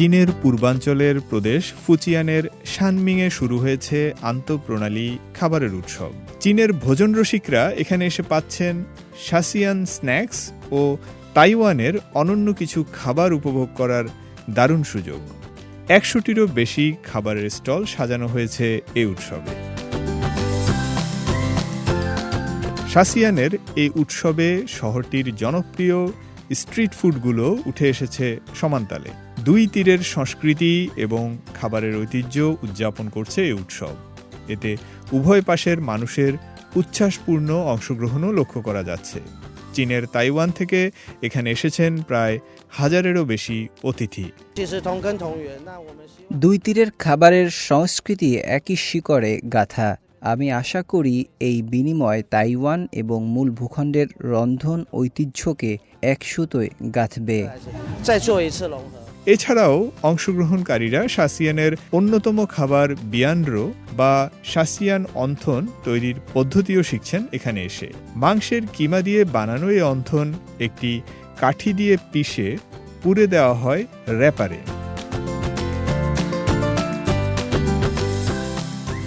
চীনের পূর্বাঞ্চলের প্রদেশ ফুচিয়ানের শানমিংয়ে শুরু হয়েছে আন্তঃপ্রণালী খাবারের উৎসব। চীনের ভোজন রসিকরা এখানে এসে পাচ্ছেন শাসিয়ান স্ন্যাক্স ও তাইওয়ানের অনন্য কিছু খাবার উপভোগ করার দারুণ সুযোগ। একশোটিরও বেশি খাবারের স্টল সাজানো হয়েছে এই উৎসবে। শাসিয়ানের এই উৎসবে শহরটির জনপ্রিয় স্ট্রিট ফুডগুলো উঠে এসেছে সমানতালে। দুই তীরের সংস্কৃতি এবং খাবারের ঐতিহ্য উদযাপন করছে এই উৎসব। এতে উভয় পাশের মানুষের উচ্ছ্বাসপূর্ণ অংশগ্রহণও লক্ষ্য করা যাচ্ছে। চীনের তাইওয়ান থেকে এখানে এসেছেন প্রায় হাজারেরও বেশি অতিথি। দুই তীরের খাবারের সংস্কৃতি একই শিকড়ে গাথা। আমি আশা করি এই বিনিময় তাইওয়ান এবং মূল ভূখণ্ডের রন্ধন ঐতিহ্যকে একসুতোয় গাঁথবে। এছাড়াও অংশগ্রহণকারীরা শাসিয়ানের অন্যতম খাবার বিয়ানরো বা শাসিয়ান অন্থন তৈরির পদ্ধতিও শিখছেন এখানে এসে। মাংসের কিমা দিয়ে বানানো এই অন্থন একটি কাঠি দিয়ে পিষে পুড়ে দেওয়া হয় র্যাপারে।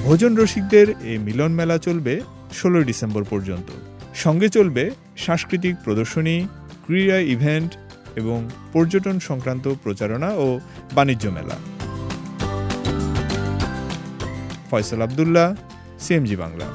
ভোজন রসিকদের এই মিলন মেলা চলবে ষোলোই ডিসেম্বর পর্যন্ত। সঙ্গে চলবে সাংস্কৃতিক প্রদর্শনী, ক্রীড়া ইভেন্ট এবং পর্যটন সংক্রান্ত প্রচারণা ও বাণিজ্য মেলা। ফয়সাল আবদুল্লাহ সিএমজি বাংলা।